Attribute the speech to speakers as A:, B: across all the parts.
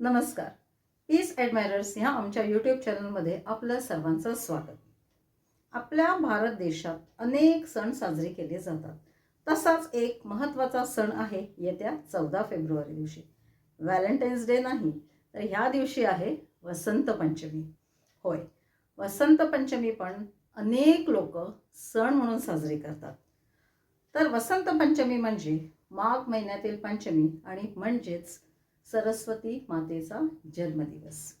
A: नमस्कार. पीस ॲडमायरर्स ह्या आमच्या यूट्यूब चॅनलमध्ये आपलं सर्वांचं स्वागत. आपल्या भारत देशात अनेक सण साजरे केले जातात. तसाच एक महत्त्वाचा सण आहे येत्या चौदा फेब्रुवारी दिवशी. व्हॅलेंटाईन्स डे नाही तर ह्या दिवशी आहे वसंत पंचमी. होय वसंत पंचमी पण अनेक लोक सण म्हणून साजरी करतात. तर वसंत पंचमी म्हणजे माघ महिन्यातील पंचमी आणि म्हणजेच सरस्वती मातेचा जन्मदिवस.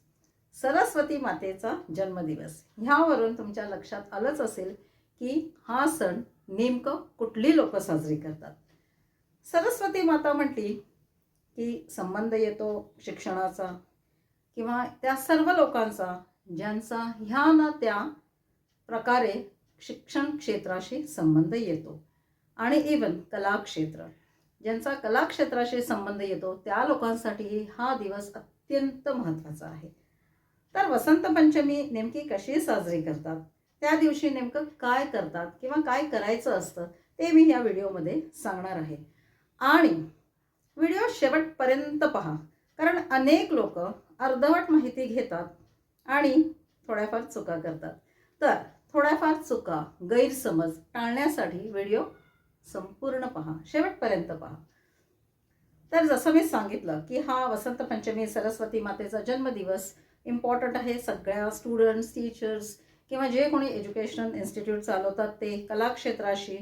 A: सरस्वती मातेचा जन्मदिवस. ह्यावरून तुमच्या लक्षात आलंच असेल की हा सण नेमकं कुठली लोक साजरी करतात? सरस्वती माता म्हटली की संबंध येतो शिक्षणाचा किंवा त्या सर्व लोकांचा ज्यांचा ह्या ना त्या प्रकारे शिक्षण क्षेत्राशी संबंध येतो. आणि इवन कलाक्षेत्र. ज्यांचा कलाक्षेत्राशी संबंध येतो त्या लोकांसाठी हा दिवस अत्यंत महत्त्वाचा आहे. तर वसंत पंचमी नेमकी कशी साजरी करतात? त्या दिवशी नेमकं काय करतात किंवा काय करायचं असतं ते मी या व्हिडिओमध्ये सांगणार आहे. आणि व्हिडिओ शेवटपर्यंत पहा कारण अनेक लोक अर्धवट माहिती घेतात आणि थोड्याफार चुका करतात. तर थोड्याफार चुका गैरसमज टाळण्यासाठी व्हिडिओ संपूर्ण पहा शेवटपर्यंत पहा. तर जसं मी सांगितलं की हा वसंत पंचमी सरस्वती मातेचा जन्मदिवस इम्पॉर्टंट आहे. सगळ्या स्टुडंट्स टीचर्स किंवा जे कोणी एज्युकेशनल इन्स्टिट्यूट चालवतात ते कलाक्षेत्राशी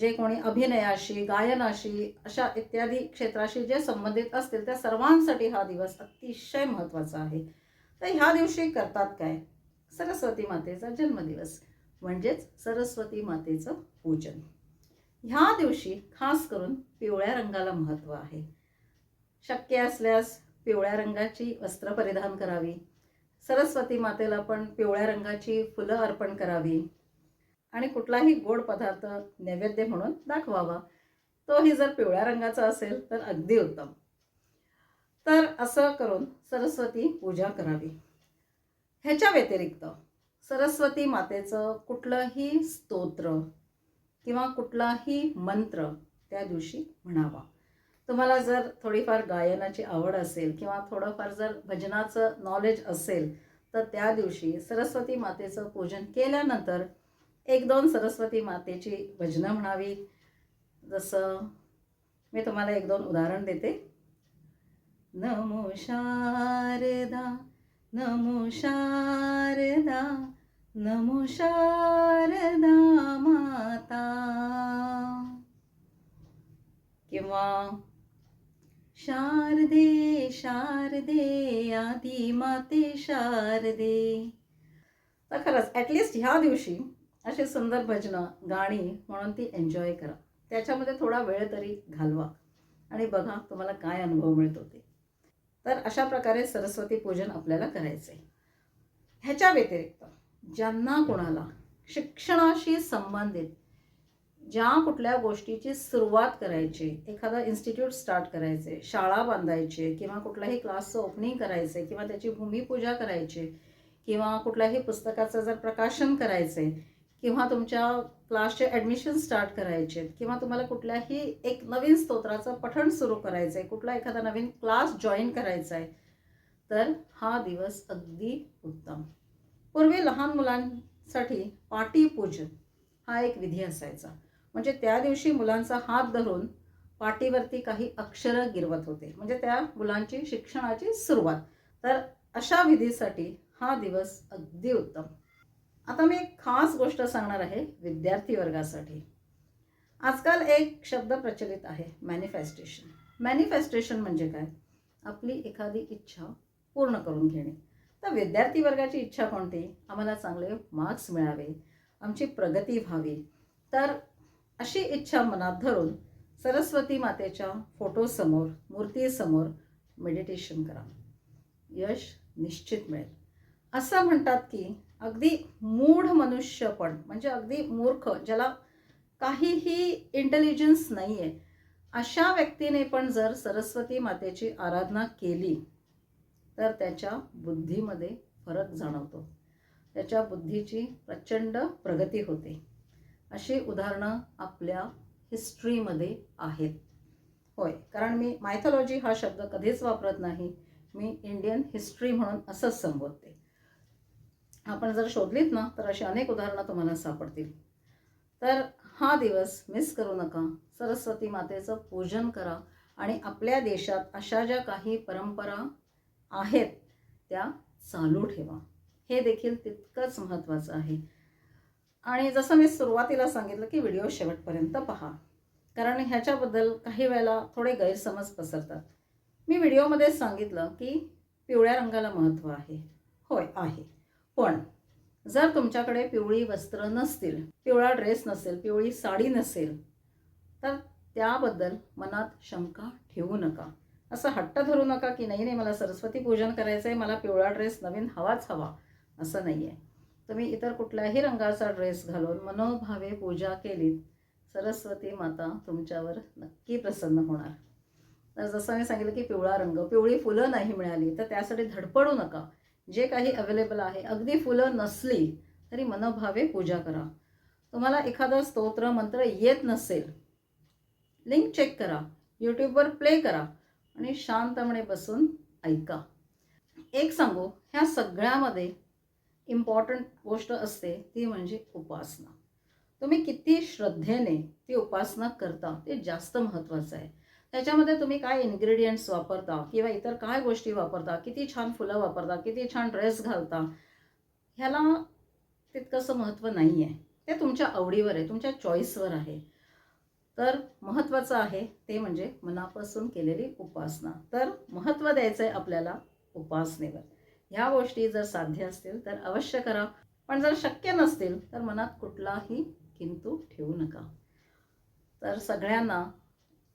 A: जे कोणी अभिनयाशी गायनाशी अशा इत्यादी क्षेत्राशी जे संबंधित असतील त्या सर्वांसाठी हा दिवस अतिशय महत्त्वाचा आहे. तर ह्या दिवशी करतात काय? सरस्वती मातेचा जन्मदिवस म्हणजेच सरस्वती मातेचं पूजन. ह्या दिवशी खास करून पिवळ्या रंगाला महत्त्व आहे. शक्य असल्यास पिवळ्या रंगाची वस्त्र परिधान करावी. सरस्वती मातेला पण पिवळ्या रंगाची फुलं अर्पण करावी. आणि कुठलाही गोड पदार्थ नैवेद्य म्हणून दाखवावा. तोही जर पिवळ्या रंगाचा असेल तर अगदी उत्तम. तर असं करून सरस्वती पूजा करावी. ह्याच्या व्यतिरिक्त सरस्वती मातेचं कुठलंही स्तोत्र किंवा कुठलाही मंत्र त्या दिवशी म्हणावा. तुम्हाला जर थोडीफार गायनाची आवड असेल किंवा थोडंफार जर भजनाचं नॉलेज असेल तर त्या दिवशी सरस्वती मातेचं पूजन केल्यानंतर एक दोन सरस्वती मातेची भजनं म्हणावी. जसं मी तुम्हाला एक दोन उदाहरण देते. नमो शारदा नमो शारदा. नमो शारदा माता किंवा शारदे शारदे आदी माते शारदे. तर खरंच ॲटलिस्ट ह्या दिवशी अशी सुंदर भजनं गाणी म्हणून ती एन्जॉय करा. त्याच्यामध्ये थोडा वेळ तरी घालवा. आणि बघा तुम्हाला काय अनुभव मिळतो ते. तर अशा प्रकारे सरस्वती पूजन आपल्याला करायचं आहे ह्याच्या व्यतिरिक्त ज्यांना कोणाला शिक्षणाशी संबंधित ज्या कुठल्या गोष्टीची सुरुवात करायची एखादा इन्स्टिट्यूट स्टार्ट करायचे शाळा बांधायचे किंवा कुठल्याही क्लासचं ओपनिंग करायचे किंवा त्याची भूमिपूजा करायची किंवा कुठल्याही पुस्तकाचं जर प्रकाशन करायचे किंवा तुमच्या क्लासचे ॲडमिशन स्टार्ट करायचे किंवा तुम्हाला कुठल्याही एक नवीन स्तोत्राचं पठण सुरू करायचं आहे कुठला एखादा नवीन क्लास जॉईन करायचा आहे तर हा दिवस अगदी उत्तम. पूर्वी लहान मुलांसाठी पाटीपूजन हा एक विधी असायचा. म्हणजे त्या दिवशी मुलांचा हात धरून पाटीवरती काही अक्षरं गिरवत होते. म्हणजे त्या मुलांची शिक्षणाची सुरुवात. तर अशा विधीसाठी हा दिवस अगदी उत्तम. आता मी एक खास गोष्ट सांगणार आहे विद्यार्थी वर्गासाठी. आजकाल एक शब्द प्रचलित आहे मॅनिफेस्टेशन मॅनिफेस्टेशन म्हणजे काय? आपली एखादी इच्छा पूर्ण करून घेणे. तर विद्यार्थी वर्गाची इच्छा कोणती? आम्हाला चांगले मार्क्स मिळावे. आमची प्रगती व्हावी. तर अशी इच्छा मनात धरून सरस्वती मातेच्या फोटोसमोर मूर्तीसमोर मेडिटेशन करा. यश निश्चित मिळेल. असं म्हणतात की अगदी मूढ मनुष्य पण म्हणजे अगदी मूर्ख ज्याला काहीही इंटेलिजन्स नाही आहे अशा व्यक्तीने पण जर सरस्वती मातेची आराधना केली तर त्याच्या बुद्धीमध्ये फरक जाणवतो. त्याच्या बुद्धीची प्रचंड प्रगती होते. अशी उदाहरणं आपल्या हिस्ट्रीमध्ये आहेत. होय कारण मी मायथॉलॉजी हा शब्द कधीच वापरत नाही. मी इंडियन हिस्ट्री म्हणून असंच संबोधते. आपण जर शोधलीत ना तर अशी अनेक उदाहरणं तुम्हाला सापडतील. तर हा दिवस मिस करू नका. सरस्वती मातेचं पूजन करा आणि आपल्या देशात अशा ज्या काही परंपरा आहेत त्या चालू ठेवा. हे देखील तितकंच महत्त्वाचं आहे. आणि जसं मी सुरुवातीला सांगितलं की व्हिडिओ शेवटपर्यंत पहा. कारण ह्याच्याबद्दल काही वेळेला थोडे गैरसमज पसरतात. मी व्हिडिओमध्ये सांगितलं की पिवळ्या रंगाला महत्त्व आहे. होय आहे. पण जर तुमच्याकडे पिवळी वस्त्र नसतील पिवळा ड्रेस नसेल पिवळी साडी नसेल तर त्याबद्दल मनात शंका ठेवू नका. असं हट्ट धरू नका की नाही नाही मला सरस्वती पूजन करायचं आहे मला पिवळा ड्रेस नवीन हवाच हवा असं नाही आहे तुम्ही इतर कुठल्याही रंगाचा ड्रेस घालून मनोभावे पूजा केलीत सरस्वती माता तुमच्यावर नक्की प्रसन्न होणार. तर जसं मी सांगितलं की पिवळा रंग पिवळी फुलं नाही मिळाली तर त्यासाठी धडपडू नका. जे काही अवेलेबल आहे अगदी फुलं नसली तरी मनोभावे पूजा करा. तुम्हाला एखादा स्तोत्र मंत्र येत नसेल लिंक चेक करा यूट्यूबवर प्ले करा. आणि शांतपणे बसून ऐका. एक सांगू ह्या सगळ्यामध्ये इम्पॉर्टंट गोष्ट असते ती म्हणजे उपासना. तुम्ही किती श्रद्धेने ती उपासना करता ते जास्त महत्त्वाचं आहे. त्याच्यामध्ये तुम्ही काय इन्ग्रेडियंट्स वापरता किंवा इतर काय गोष्टी वापरता किती छान फुलं वापरता किती छान ड्रेस घालता ह्याला तितकंसं महत्त्व नाही आहे ते तुमच्या आवडीवर आहे तुमच्या चॉईसवर आहे. तर महत्त्वाचं आहे ते म्हणजे मनापासून केलेली उपासना. तर महत्त्व द्यायचं आहे आपल्याला उपासनेवर. ह्या गोष्टी जर साध्य असतील तर अवश्य करा. पण जर शक्य नसतील तर मनात कुठलाही किंतू ठेवू नका. तर सगळ्यांना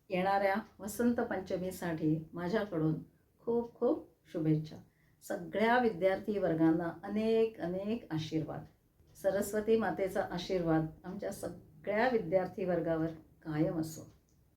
A: येणाऱ्या वसंत पंचमीसाठी माझ्याकडून खूप खूप शुभेच्छा. सगळ्या विद्यार्थी वर्गांना अनेक अनेक आशीर्वाद. सरस्वती मातेचा आशीर्वाद आमच्या सगळ्या विद्यार्थी वर्गावर. कायम असो